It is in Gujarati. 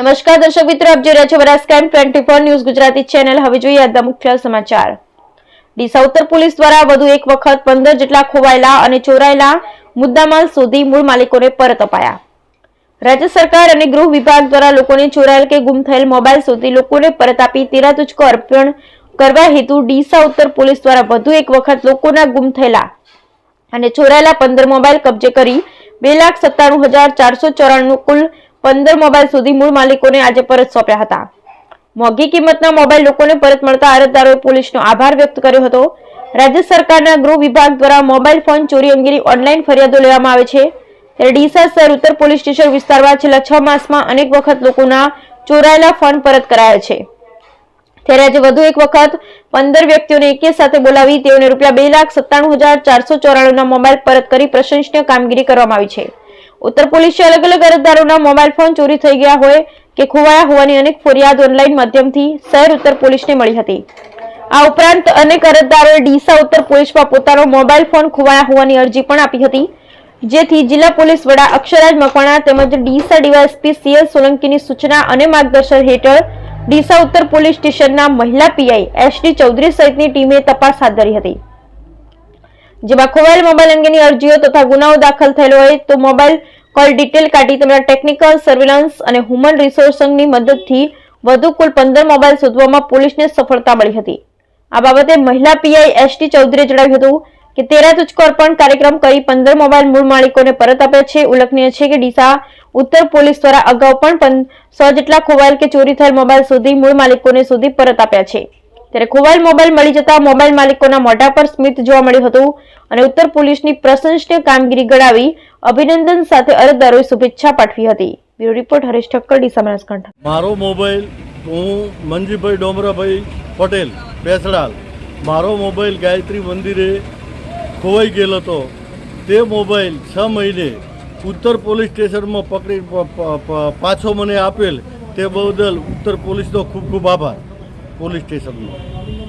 નમસ્કાર દર્શક મિત્રો, આપ જોઈ રહ્યા છો વરાસ crime twenty four news Gujarati channel. હવે જોઈએ આજના મુખ્ય સમાચાર. ડીસા ઉત્તર પોલીસ દ્વારા વધુ એક વખત પંદર જેટલા ખોવાયેલા અને ચોરાયેલા મુદ્દામાલ શોધી મૂળ માલિકોને પરત અપાયા. રાજ્ય સરકાર અને ગૃહ વિભાગ દ્વારા લોકોને ચોરાયેલ કે ગુમ થયેલ મોબાઈલ શોધી લોકોને પરત આપી તેરા અર્પણ કરવા હેતુ ડીસા ઉત્તર પોલીસ દ્વારા વધુ એક વખત લોકોના ગુમ થયેલા અને ચોરાયેલા પંદર મોબાઈલ કબજે કરી બે લાખ સત્તાણું હજાર ચારસો ચોરાણું કુલ પંદર મોબાઈલ સુધી મૂળ માલિકોને આજે પરત સોંપ્યા હતા. મોંઘી કિંમતના મોબાઈલ લોકોને પરત મળતા અરજદારોએ પોલીસનો આભાર વ્યક્ત કર્યો હતો. રાજ્ય સરકારના ગૃહ વિભાગ દ્વારા મોબાઈલ ફોન ચોરી અંગેની ઓનલાઈન ફરિયાદો લેવામાં આવે છે. ત્યારે ડીસા સર ઉત્તર પોલીસ સ્ટેશન વિસ્તારમાં છેલ્લા છ માસમાં અનેક વખત લોકોના ચોરાયેલા ફોન પરત કરાયા છે. ત્યારે આજે વધુ એક વખત પંદર વ્યક્તિઓને એકે સાથે બોલાવી તેઓને રૂપિયા બે લાખ સત્તાણું હજાર ચારસો ચોરાણુંના મોબાઈલ પરત કરી પ્રશંસનીય કામગીરી કરવામાં આવી છે. ઉત્તર પોલીસે અલગ અલગ અરજદારોના મોબાઈલ ફોન ચોરી થઈ ગયા હોય કે ખોવાયા હોવાની અનેક ફરિયાદ ઓનલાઈન માધ્યમથી શહેર ઉત્તર પોલીસને મળી હતી. આ ઉપરાંત અનેક અરજદારોએ ડીસા ઉત્તર પોલીસમાં પોતાનો મોબાઈલ ફોન ખોવાયા હોવાની અરજી પણ આપી હતી. જેથી જિલ્લા પોલીસ વડા અક્ષરાજ મકવાણા તેમજ ડીસા ડીવાયએસપી સીએલ સોલંકીની સૂચના અને માર્ગદર્શન હેઠળ ડીસા ઉત્તર પોલીસ સ્ટેશનના મહિલા પીઆઈ એસડી ચૌધરી સહિતની ટીમે તપાસ હાથ ધરી હતી. જેમાં ખોવાયેલ મોબાઈલ અંગેની અરજીઓ તથા ગુનાઓ દાખલ થયેલો હોય તો મોબાઈલ કોલ ડિટેલ કાઢી તેમના ટેકનિકલ સર્વેલન્સ અને હ્યુમન રિસોર્સની મદદથી વધુ કુલ પંદર મોબાઈલ શોધવામાં પોલીસને સફળતા મળી હતી. આ બાબતે મહિલા પીઆઈ એસટી ચૌધરીએ જણાવ્યું હતું કે તેરા તુચકો અર્પણ કાર્યક્રમ કરી પંદર મોબાઈલ મૂળ માલિકોને પરત આપ્યા છે. ઉલ્લેખનીય છે કે ડીસા ઉત્તર પોલીસ દ્વારા અગાઉ પણ સો જેટલા ખોવાયેલ કે ચોરી થયેલ મોબાઈલ શોધી મૂળ માલિકોને શોધી પરત આપ્યા છે. ત્યારે ખોવાયેલ મોબાઈલ મળી જતા મોબાઈલ માલિકોના મોઢા પર સ્મિત જોવા મળ્યું હતું અને ઉત્તર પોલીસની પ્રશંસનીય કામગીરી ગણાવી અભિનંદન સાથે અરજદારોએ શુભેચ્છા પાઠવી હતી. બ્યુરો રિપોર્ટ હરેશ ઠક્કર ડીસા બનાસકાંઠા મારો મોબાઈલ હું મંજીભાઈ ડોમરાભાઈ પટેલ પેસડાલ મારો મોબાઈલ ગાયત્રી મંદિરે ખોવાઈ ગયેલો હતો. તે મોબાઈલ છ મહિને ઉત્તર પોલીસ સ્ટેશનમાં પકડી પાછો મને આપેલ. તે બદલ ઉત્તર પોલીસનો ખૂબ ખૂબ આભાર. પોલીસ સ્ટેશનનો